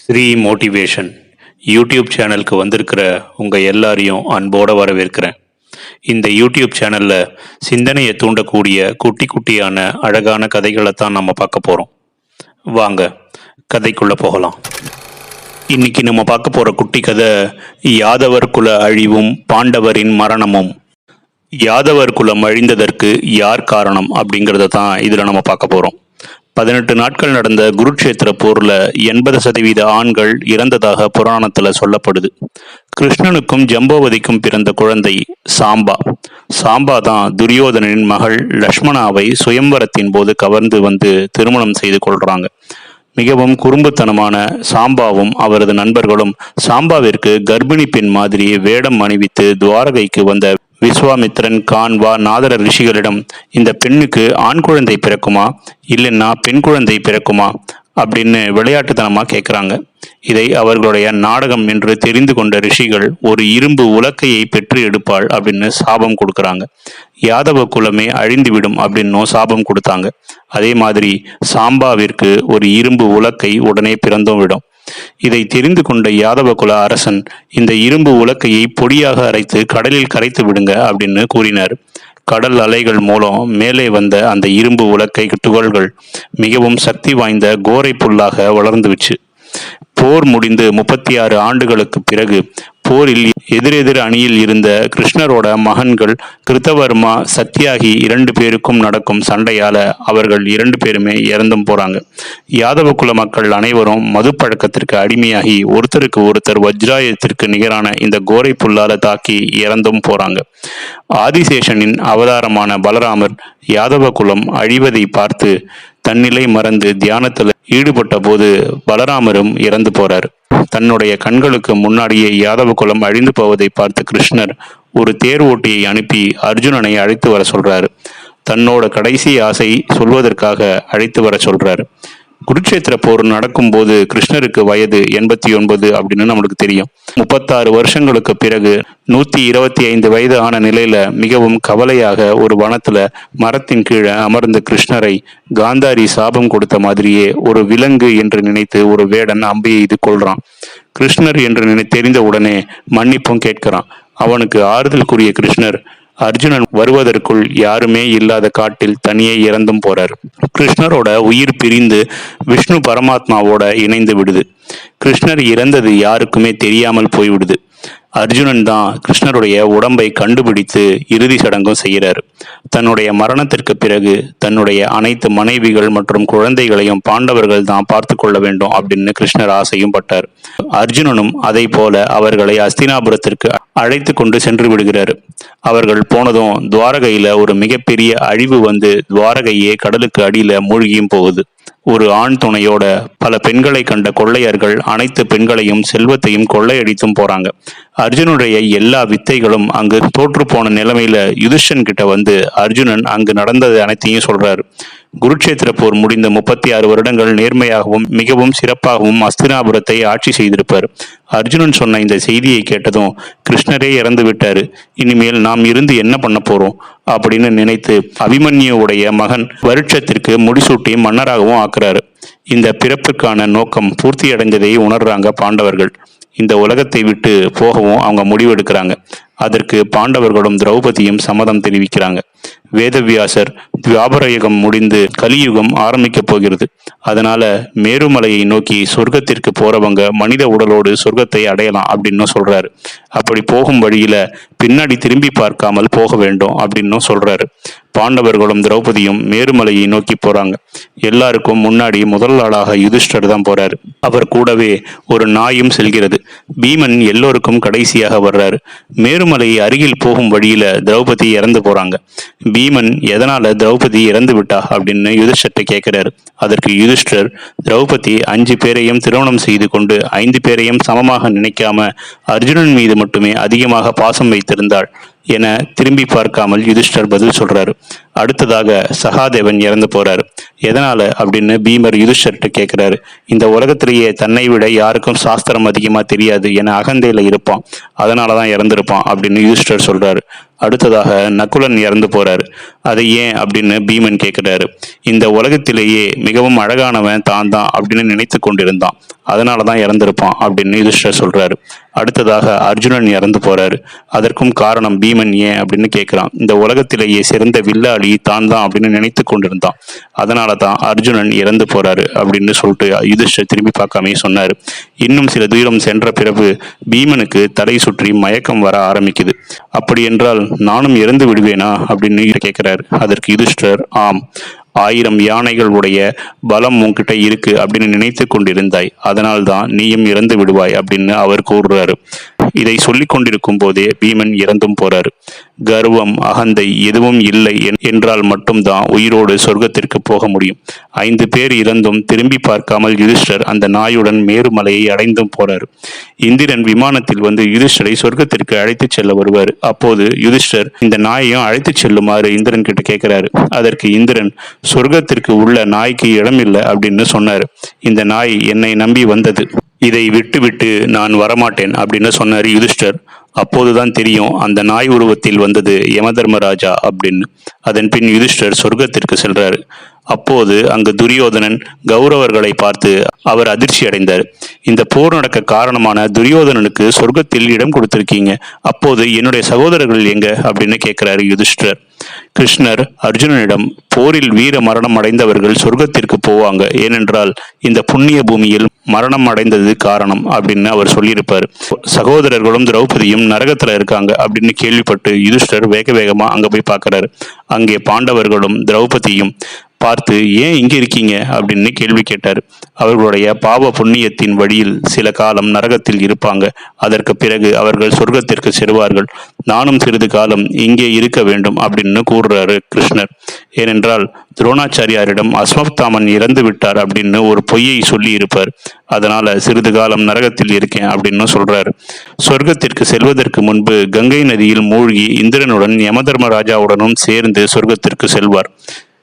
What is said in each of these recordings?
Sri motivation YouTube சேனலுக்கு வந்திருக்கிற உங்கள் எல்லாரையும் அன்போடு வரவேற்கிறேன். இந்த யூடியூப் சேனலில் சிந்தனையை தூண்டக்கூடிய குட்டி குட்டியான அழகான கதைகளை தான் நம்ம பார்க்க போகிறோம் வாங்க கதைக்குள்ளே போகலாம். இன்னைக்கு நம்ம பார்க்க போகிற குட்டி கதை யாதவர் குல அழிவும் பாண்டவரின் மரணமும். யாதவர் குலம் அழிந்ததற்கு யார் காரணம் அப்படிங்கிறத தான் இதில் நம்ம பார்க்க போகிறோம் பதினெட்டு நாட்கள் நடந்த குருக்ஷேத்திர போரில் எண்பது சதவீத ஆண்கள் இறந்ததாக புராணத்தில் சொல்லப்படுது. கிருஷ்ணனுக்கும் ஜம்பவதிக்கும் பிறந்த குழந்தை சாம்பா. சாம்பா தான் துரியோதனனின் மகள் லக்ஷ்மணாவை சுயம்பரத்தின் போது கவர்ந்து வந்து திருமணம் செய்து கொள்றாங்க. மிகவும் குறும்புத்தனமான சாம்பாவும் அவரது நண்பர்களும் சாம்பாவிற்கு கர்ப்பிணி பெண் மாதிரி வேடம் அணிவித்து துவாரகைக்கு வந்த விஸ்வாமித்திரன் கான்வா நாதர ரிஷிகளிடம் இந்த பெண்ணுக்கு ஆண் குழந்தை பிறக்குமா? இல்லைன்னா பெண் குழந்தை பிறக்குமா? அப்படின்னு விளையாட்டுத்தனமாக கேட்குறாங்க இதை அவர்களுடைய நாடகம் என்று தெரிந்து கொண்ட ரிஷிகள் ஒரு இரும்பு உலக்கையை பெற்று எடுப்பாள் அப்படின்னு சாபம் கொடுக்குறாங்க. யாதவ குலமே அழிந்துவிடும் அப்படின்னும் சாபம் கொடுத்தாங்க. அதே மாதிரி சாம்பாவிற்கு ஒரு இரும்பு உலக்கை உடனே பிறந்தும் விடும். இதை தெரிந்து கொண்ட யாதவ குல அரசன் இந்த இரும்பு உலக்கையை பொடியாக அரைத்து கடலில் கரைத்து விடுங்க அப்படின்னு கூறினார். கடல் அலைகள் மூலம் மேலே வந்த அந்த இரும்பு உலக்கை துகள்கள் மிகவும் சக்தி வாய்ந்த கோரை புல்லாக வளர்ந்துவிச்சு. போர் முடிந்து முப்பத்தி ஆறு ஆண்டுகளுக்கு பிறகு போரில் எதிரெதிர் அணியில் இருந்த கிருஷ்ணரோட மகன்கள் கிருத்தவர்மா சத்யாகி இரண்டு பேருக்கும் நடக்கும் சண்டையால அவர்கள் இரண்டு பேருமே இறந்தும் போறாங்க. யாதவ குல மக்கள் அனைவரும் மது பழக்கத்திற்கு அடிமையாகி ஒருத்தருக்கு ஒருத்தர் வஜ்ராயத்திற்கு நிகரான இந்த கோரை புல்லால தாக்கி இறந்தும் போறாங்க. ஆதிசேஷனின் அவதாரமான பலராமர் யாதவ குலம் அழிவதை பார்த்து தன்னிலை மறந்து தியானத்தில் ஈடுபட்ட போது பலராமரும் இறந்து போறார். தன்னுடைய கண்களுக்கு முன்னாடியே யாதவ குலம் அழிந்து போவதை பார்த்த கிருஷ்ணர் ஒரு தேர் ஓட்டியை அனுப்பி அர்ஜுனனை அழைத்து வர சொல்றாரு. தன்னோட கடைசி ஆசை சொல்வதற்காக அழைத்து வர சொல்றார். குருட்சேத்திர போர் நடக்கும்போது கிருஷ்ணருக்கு வயது எண்பத்தி ஒன்பது அப்படின்னு நம்மளுக்கு தெரியும். முப்பத்தாறு வருஷங்களுக்கு பிறகு நூத்தி இருபத்தி ஐந்து வயது ஆன நிலையில மிகவும் கவலையாக ஒரு வனத்துல மரத்தின் கீழே அமர்ந்த கிருஷ்ணரை காந்தாரி சாபம் கொடுத்த மாதிரியே ஒரு விலங்கு என்று நினைத்து ஒரு வேடன் அம்பை எய்து கொள்றான் கிருஷ்ணர் என்று நினை தெரிந்த உடனே மன்னிப்பும் கேட்கிறான். அவனுக்கு ஆறுதல் கூறிய கிருஷ்ணர் அர்ஜுனன் வருவதற்குள் யாருமே இல்லாத காட்டில் தனியே இறந்தும் போறார். கிருஷ்ணரோட உயிர் பிரிந்து விஷ்ணு பரமாத்மாவோட இணைந்து விடுது. கிருஷ்ணர் இறந்தது யாருக்குமே தெரியாமல் போய்விடுது. அர்ஜுனன் தான் கிருஷ்ணருடைய உடம்பை கண்டுபிடித்து இறுதி சடங்கும் செய்கிறார். தன்னுடைய மரணத்திற்கு பிறகு தன்னுடைய அனைத்து மனைவிகள் மற்றும் குழந்தைகளையும் பாண்டவர்கள் தான் பார்த்து கொள்ள வேண்டும் அப்படின்னு கிருஷ்ணர் ஆசையும் பட்டார். அர்ஜுனனும் அதை போல அவர்களை அஸ்தினாபுரத்திற்கு அழைத்து கொண்டு சென்று விடுகிறார். அவர்கள் போனதும் துவாரகையில ஒரு மிகப்பெரிய அழிவு வந்து துவாரகையே கடலுக்கு அடியில மூழ்கியும் போகுது. ஒரு ஆண் துணையோட பல பெண்களை கண்ட கொள்ளையர்கள் அனைத்து பெண்களையும் செல்வத்தையும் கொள்ளையடித்தும் போறாங்க. அர்ஜுனுடைய எல்லா வித்தைகளும் அங்கு தோற்று போன நிலைமையில யுதிஷன் கிட்ட வந்து அர்ஜுனன் அங்கு நடந்தது அனைத்தையும் சொல்றாரு. குருட்சேத்திர போர் முடிந்த முப்பத்தி ஆறு வருடங்கள் நேர்மையாகவும் மிகவும் சிறப்பாகவும் அஸ்தினாபுரத்தை ஆட்சி செய்திருப்பார். அர்ஜுனன் சொன்ன இந்த செய்தியை கேட்டதும் கிருஷ்ணரே இறந்து விட்டாரு இனிமேல் நாம் இருந்து என்ன பண்ண போறோம்? அப்படின்னு நினைத்து அபிமன்யுடைய மகன் வருட்சத்திற்கு முடிசூட்டி மன்னராகவும் ஆக்குறாரு. இந்த பிறப்புக்கான நோக்கம் பூர்த்தி அடைந்ததை உணர்றாங்க பாண்டவர்கள். இந்த உலகத்தை விட்டு போகவும் அவங்க முடிவெடுக்கிறாங்க. அதற்கு பாண்டவர்களும் திரௌபதியும் சம்மதம் தெரிவிக்கிறாங்க. வேதவியாசர் துவாபரயுகம் முடிந்து கலியுகம் ஆரம்பிக்கப் போகிறது. அதனால மேருமலையை நோக்கி சொர்க்கத்திற்கு போறவங்க மனித உடலோடு சொர்க்கத்தை அடையலாம் அப்படின்னு சொல்றாரு. அப்படி போகும் வழியில பின்னாடி திரும்பி பார்க்காமல் போக வேண்டும் அப்படின்னு சொல்றாரு. பாண்டவர்களும் திரௌபதியும் மேருமலையை நோக்கி போறாங்க. எல்லாருக்கும் முன்னாடி முதல் ஆளாக யுதிஷ்டர் தான் போறாரு. அவர் கூடவே ஒரு நாயும் செல்கிறது. பீமன் எல்லோருக்கும் கடைசியாக வர்றாரு. மேருமலை அருகில் போகும் வழியில திரௌபதி இறந்து போறாங்க. பீமன் எதனால திரௌபதி இறந்து விட்டா? அப்படின்னு யுதிஷ்டர்கிட்ட கேட்கிறாரு அதற்கு யுதிஷ்டர் திரௌபதி அஞ்சு பேரையும் திருமணம் செய்து கொண்டு ஐந்து பேரையும் சமமாக நினைக்காம அர்ஜுனன் மீது மட்டுமே அதிகமாக பாசம் வைத்திருந்தாள். என திரும்பி பார்க்காமல் யுதிஷ்டர் பதில் சொல்றாரு. அடுத்ததாக சகாதேவன் இறந்து போறாரு. எதனால அப்படின்னு பீமர் யுதிஷ்டர்கிட்ட கேட்கிறாரு இந்த உலகத்திலேயே தன்னை விட யாருக்கும் சாஸ்திரம் அதிகமா தெரியாது என அகந்தையில இருப்பான். அதனாலதான் இறந்திருப்பான் அப்படின்னு யுதிஷ்டர் சொல்றாரு. அடுத்ததாக நக்குலன் இறந்து போறாரு. அதை ஏன் அப்படின்னு பீமன் கேட்கிறாரு இந்த உலகத்திலேயே மிகவும் அழகானவன் தான் தான் அப்படின்னு நினைத்து கொண்டிருந்தான். அதனால தான் இறந்திருப்பான் அப்படின்னு யுதிஷ்டர் சொல்றாரு. அடுத்ததாக அர்ஜுனன் இறந்து போறாரு. அதற்கும் காரணம் பீமன் ஏன் அப்படின்னு கேட்கிறான். இந்த உலகத்திலேயே சிறந்த வில்லாளி தான் தான் அப்படின்னு நினைத்து கொண்டிருந்தான். அதனால தான் அர்ஜுனன் இறந்து போறாரு அப்படின்னு சொல்லிட்டு யுதிஷ்டர் திரும்பி பார்க்காமே சொன்னார். இன்னும் சில தூரம் சென்ற பிறகு பீமனுக்கு தலை சுற்றி மயக்கம் வர ஆரம்பிக்குது. அப்படி என்றால் நானும் இறந்து விடுவேனா அப்படின்னு கேட்கிறாரு. அதற்கு யுதிஷ்டர் ஆம். ஆயிரம் யானைகள் உடைய பலம் உன்கிட்ட இருக்கு அப்படின்னு நினைத்து கொண்டிருந்தாய். அதனால்தான் நீயும் இறந்து விடுவாய் அப்படின்னு அவர் கூறுறாரு. இதை சொல்லிக் கொண்டிருக்கும் போதே பீமன் இறந்தும் போறாரு. கர்வம் அகந்தை எதுவும் இல்லை என்- என்றால் மட்டும்தான் உயிரோடு சொர்க்கத்திற்கு போக முடியும். ஐந்து பேர் இறந்தும் திரும்பி பார்க்காமல் யுதிஷ்டர் அந்த நாயுடன் மேருமலையை அடைந்தும் போறாரு. இந்திரன் விமானத்தில் வந்து யுதிஷ்டரை சொர்க்கத்திற்கு அழைத்துச் செல்ல வருவார். அப்போது யுதிஷ்டர் இந்த நாயையும் அழைத்துச் செல்லுமாறு இந்திரன் கிட்ட கேட்கிறாரு. அதற்கு இந்திரன் சொர்க்கத்திற்கு உள்ள நாய்க்கு இடமில்லை அப்படின்னு சொன்னார். இந்த நாய் என்னை நம்பி வந்தது. இதை விட்டுவிட்டு நான் வரமாட்டேன் அப்படின்னு சொன்னார் யுதிஷ்டர். அப்போதுதான் தெரியும் அந்த நாய் உருவத்தில் வந்தது யமதர்மராஜா அப்படின்னு. அதன் பின் யுதிஷ்டர் சொர்க்கத்திற்கு செல்றாரு. அப்போது அங்கு துரியோதனன் கௌரவர்களை பார்த்து அவர் அதிர்ச்சி அடைந்தார். இந்த போர் நடக்க காரணமான துரியோதனனுக்கு சொர்க்கத்தில் இடம் கொடுத்திருக்கீங்க. அப்போது என்னுடைய சகோதரர்கள் எங்க? அப்படின்னு கேட்கிறாரு யுதிஷ்டர் கிருஷ்ணர் அர்ஜுனனிடம் போரில் வீர மரணம் அடைந்தவர்கள் சொர்க்கத்திற்கு போவாங்க. ஏனென்றால் இந்த புண்ணிய பூமியில் மரணம் அடைந்தது காரணம் அப்படின்னு அவர் சொல்லியிருப்பார். சகோதரர்களும் திரௌபதியும் நரகத்துல இருக்காங்க அப்படின்னு கேள்விப்பட்டு யுதிஷ்டர் வேக வேகமா அங்க போய் பார்க்கறாரு. அங்கே பாண்டவர்களும் திரௌபதியும் பார்த்து ஏன் இங்கே இருக்கீங்க? அப்படின்னு கேள்வி கேட்டார். அவர்களுடைய பாவ புண்ணியத்தின் வழியில் சில காலம் நரகத்தில் இருப்பாங்க. அதற்கு பிறகு அவர்கள் சொர்க்கத்திற்கு செல்வார்கள். நானும் சிறிது காலம் இங்கே இருக்க வேண்டும் அப்படின்னு கூறுறாரு கிருஷ்ணர். ஏனென்றால் துரோணாச்சாரியாரிடம் அஸ்வத்தாமன் இறந்து விட்டார் அப்படின்னு ஒரு பொய்யை சொல்லி இருப்பார். அதனால சிறிது காலம் நரகத்தில் இருக்கேன் அப்படின்னு சொல்றாரு. சொர்க்கத்திற்கு செல்வதற்கு முன்பு கங்கை நதியில் மூழ்கி இந்திரனுடன் யமதர்மராஜாவுடனும் சேர்ந்து சொர்க்கத்திற்கு செல்வார்.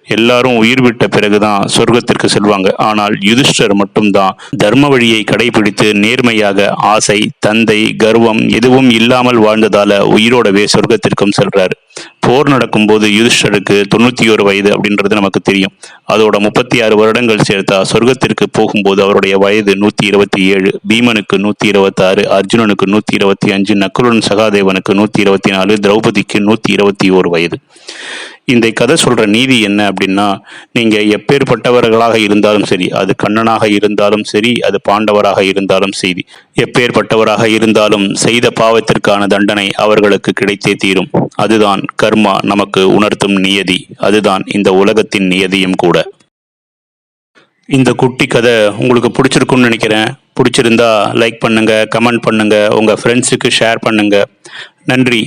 எல்லாரும் உயிர் விட்ட பிறகுதான் சொர்க்கத்திற்கு செல்வாங்க. ஆனால் யுதிஷ்டர் மட்டும்தான் தர்ம வழியை கடைபிடித்து நேர்மையாக ஆசை தந்தை கர்வம் எதுவும் இல்லாமல் வாழ்ந்ததால உயிரோடவே சொர்க்கத்திற்கும் செல்றாரு. போர் நடக்கும்போது யுதிஷ்டருக்கு தொண்ணூத்தி ஒரு வயது அப்படின்றது நமக்கு தெரியும். அதோட முப்பத்தி ஆறு வருடங்கள் சேர்த்தா சொர்க்கத்திற்கு போகும்போது அவருடைய வயது நூத்தி இருபத்தி ஏழு பீமனுக்கு நூத்தி இருபத்தி ஆறு அர்ஜுனனுக்கு நூத்தி இருபத்தி அஞ்சு நக்குலன் சகாதேவனுக்கு நூத்தி இருபத்தி நாலு திரௌபதிக்கு நூத்தி இருபத்தி ஓரு வயது. இந்த கதை சொல்ற நீதி என்ன அப்படின்னா நீங்க எப்பேற்பட்டவர்களாக இருந்தாலும் சரி அது கண்ணனாக இருந்தாலும் சரி அது பாண்டவராக இருந்தாலும் சரி எப்பேற்பட்டவராக இருந்தாலும் செய்த பாவத்திற்கான தண்டனை அவர்களுக்கு கிடைத்தே தீரும். அதுதான் கர்மா நமக்கு உணர்த்தும் நியதி. அதுதான் இந்த உலகத்தின் நியதியும் கூட. இந்த குட்டி கதை உங்களுக்கு பிடிச்சிருக்கும்னு நினைக்கிறேன். பிடிச்சிருந்தா லைக் பண்ணுங்க கமெண்ட் பண்ணுங்க உங்க ஃப்ரெண்ட்ஸுக்கு ஷேர் பண்ணுங்க. நன்றி.